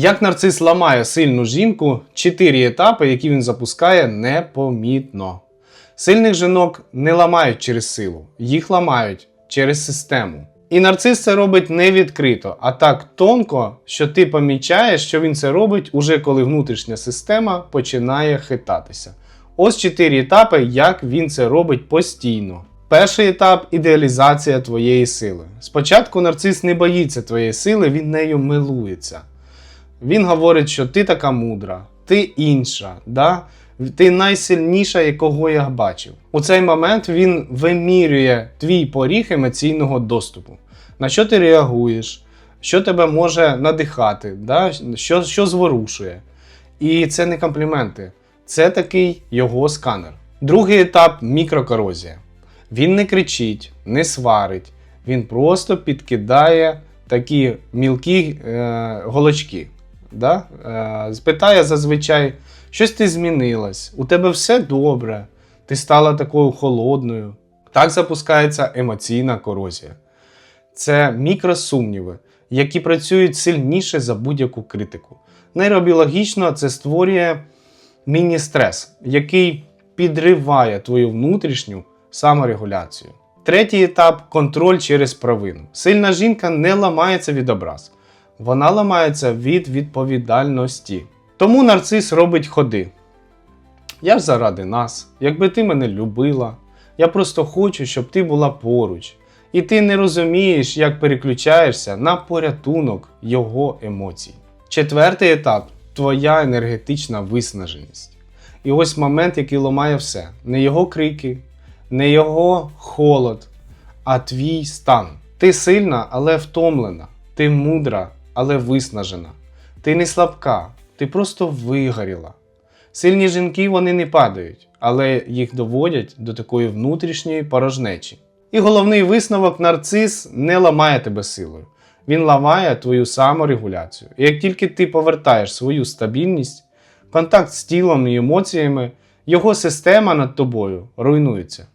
Як нарцис ламає сильну жінку, чотири етапи, які він запускає непомітно. Сильних жінок не ламають через силу, їх ламають через систему. І нарцис це робить не відкрито, а так тонко, що ти помічаєш, що він це робить уже коли внутрішня система починає хитатися. Ось чотири етапи, як він це робить постійно. Перший етап ідеалізація твоєї сили. Спочатку нарцис не боїться твоєї сили, він нею милується. Він говорить, що ти така мудра, ти інша, да? ти найсильніша, якого я бачив. У цей момент він вимірює твій поріг емоційного доступу. На що ти реагуєш, що тебе може надихати, да? що, що зворушує. І це не компліменти, це такий його сканер. Другий етап мікрокорозія. Він не кричить, не сварить, він просто підкидає такі мілкі е, голочки. Да? Е, спитає зазвичай, щось ти змінилась, у тебе все добре, ти стала такою холодною. Так запускається емоційна корозія. Це мікросумніви, які працюють сильніше за будь-яку критику. Нейробіологічно це створює міні-стрес, який підриває твою внутрішню саморегуляцію. Третій етап контроль через провину. Сильна жінка не ламається від образ, вона ламається від відповідальності. Тому нарцис робить ходи. Я ж заради нас, якби ти мене любила, я просто хочу, щоб ти була поруч. І ти не розумієш, як переключаєшся на порятунок його емоцій. Четвертий етап твоя енергетична виснаженість. І ось момент, який ламає все: не його крики, не його холод, а твій стан. Ти сильна, але втомлена. Ти мудра, але виснажена. Ти не слабка, ти просто вигоріла. Сильні жінки вони не падають, але їх доводять до такої внутрішньої порожнечі. І головний висновок нарцис не ламає тебе силою. Він ламає твою саморегуляцію. І як тільки ти повертаєш свою стабільність, контакт з тілом і емоціями, його система над тобою руйнується.